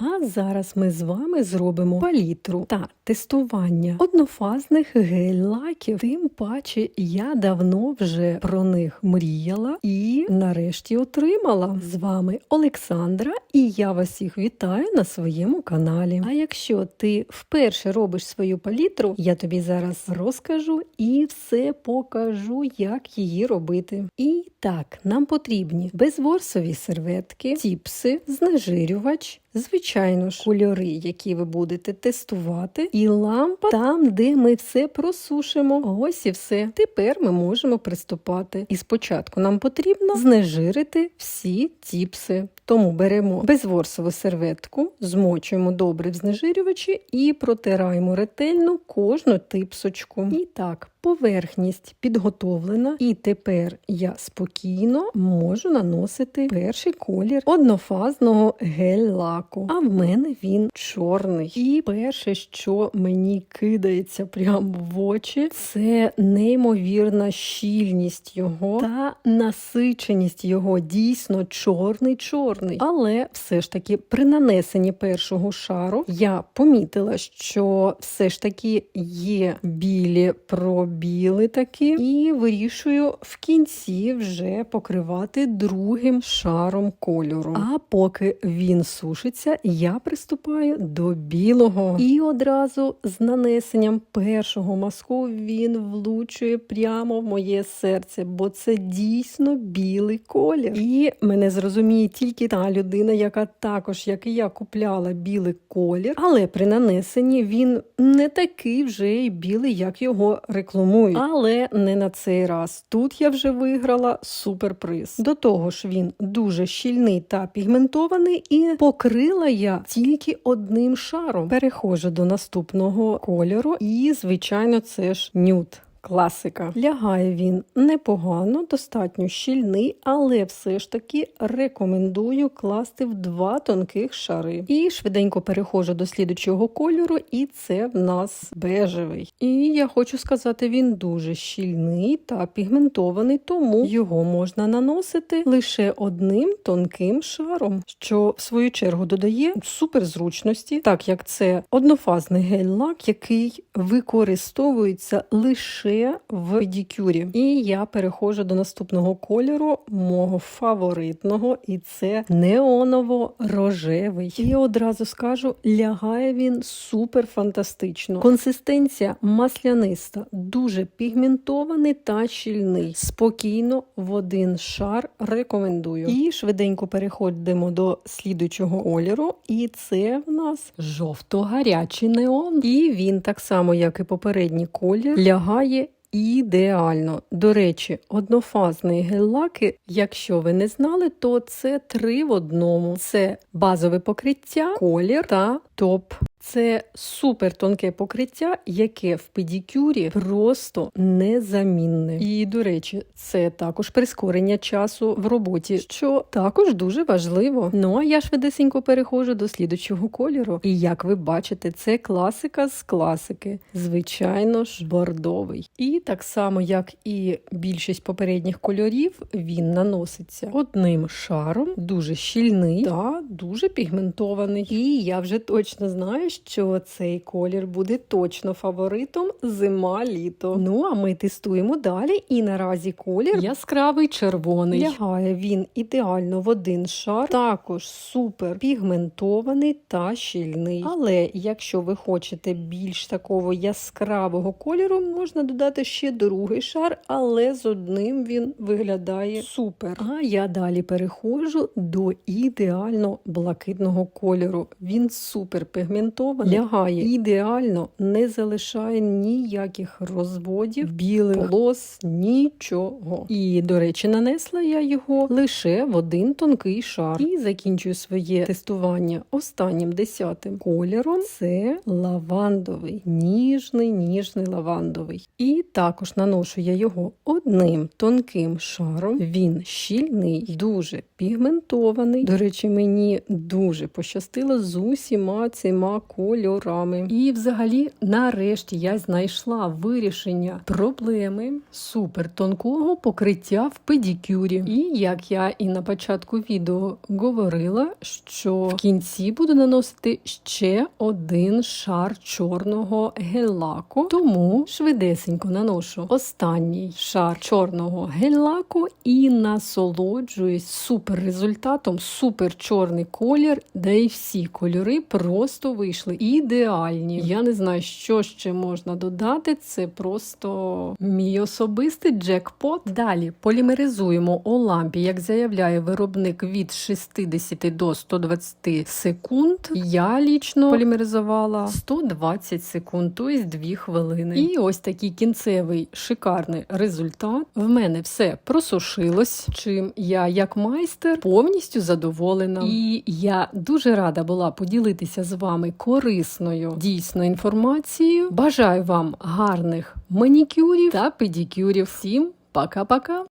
А зараз ми з вами зробимо палітру та тестування однофазних гель-лаків. Тим паче я давно вже про них мріяла і нарешті отримала. З вами Олександра, і я вас всіх вітаю на своєму каналі. А якщо ти вперше робиш свою палітру, я тобі зараз розкажу і все покажу, як її робити. І так, нам потрібні безворсові серветки, тіпси, знежирювач. Звичайно ж, кольори, які ви будете тестувати, і лампа там, де ми все просушимо. Ось і все. Тепер ми можемо приступати. І спочатку нам потрібно знежирити всі тіпси. Тому беремо безворсову серветку, змочуємо добре в знежирювачі і протираємо ретельно кожну типсочку. І так, поверхність підготовлена, і тепер я спокійно можу наносити перший колір однофазного гель-лаку. А в мене він чорний. І перше, що мені кидається прямо в очі, це неймовірна щільність його та насиченість його. Дійсно чорний чорний. Але все ж таки при нанесенні першого шару я помітила, що все ж таки є білі пробіли такі, і вирішую в кінці вже покривати другим шаром кольору. А поки він сушиться, я приступаю до білого. І одразу з нанесенням першого мазку він влучує прямо в моє серце, бо це дійсно білий колір. І мене зрозуміє тільки та людина, яка також, як і я, купляла білий колір, але при нанесенні він не такий вже й білий, як його рекламують. Але не на цей раз. Тут я вже виграла суперприз. До того ж, він дуже щільний та пігментований, і покрила я тільки одним шаром. Переходжу до наступного кольору, і, звичайно, це ж нюд. Класика. Лягає він непогано, достатньо щільний, але все ж таки рекомендую класти в два тонких шари. І швиденько переходжу до слідучого кольору, і це в нас бежевий. І я хочу сказати, він дуже щільний та пігментований, тому його можна наносити лише одним тонким шаром, що в свою чергу додає суперзручності, так як це однофазний гель-лак, який використовується лише в педикюрі. І я переходжу до наступного кольору, мого фаворитного, і це неоново-рожевий. І одразу скажу, лягає він супер фантастично. Консистенція масляниста, дуже пігментований та щільний. Спокійно в один шар рекомендую. І швиденько переходимо до слідуючого кольору, і це в нас жовто-гарячий неон. І він так само, як і попередній колір, лягає. Ідеально. До речі, однофазний гель-лаки, якщо ви не знали, то це три в одному: це базове покриття, колір та топ. Це супер тонке покриття, яке в педикюрі просто незамінне. І, до речі, це також прискорення часу в роботі, що також дуже важливо. Ну а я швидесенько переходжу до слідучого кольору. І як ви бачите, це класика з класики, звичайно ж, бордовий. І так само, як і більшість попередніх кольорів, він наноситься одним шаром, дуже щільний та дуже пігментований. І я вже точно знаю, що цей колір буде точно фаворитом зима-літо. Ну а ми тестуємо далі. І наразі колір яскравий червоний. Лягає він ідеально в один шар, також супер пігментований та щільний. Але якщо ви хочете більш такого яскравого кольору, можна додати ще другий шар, але з одним він виглядає супер. А я далі переходжу до ідеально блакитного кольору. Він супер пігментований, лягає ідеально, не залишає ніяких розводів, білих полос, нічого. І, до речі, нанесла я його лише в один тонкий шар. І закінчую своє тестування останнім десятим кольором. Це лавандовий, ніжний, ніжний лавандовий. І також наношу я його одним тонким шаром. Він щільний, дуже пігментований. До речі, мені дуже пощастило з усіма цими кольорами. І, взагалі, нарешті я знайшла вирішення проблеми супертонкого покриття в педикюрі. І як я і на початку відео говорила, що в кінці буду наносити ще один шар чорного гель-лаку. Тому швидесенько наношу останній шар чорного гель-лаку і насолоджуюсь супер результатом, супер чорний колір, де і всі кольори просто вийшли ідеальні. Я не знаю, що ще можна додати. Це просто мій особистий джекпот. Далі полімеризуємо у лампі, як заявляє виробник від 60 до 120 секунд. Я лічно полімеризувала 120 секунд, тобто 2 хвилини. І ось такий кінцевий шикарний результат. В мене все просушилось, чим я, як майстер, повністю задоволена. І я дуже рада була поділитися з вами корисною дійсно інформацією. Бажаю вам гарних манікюрів та педикюрів. Всім пока-пока!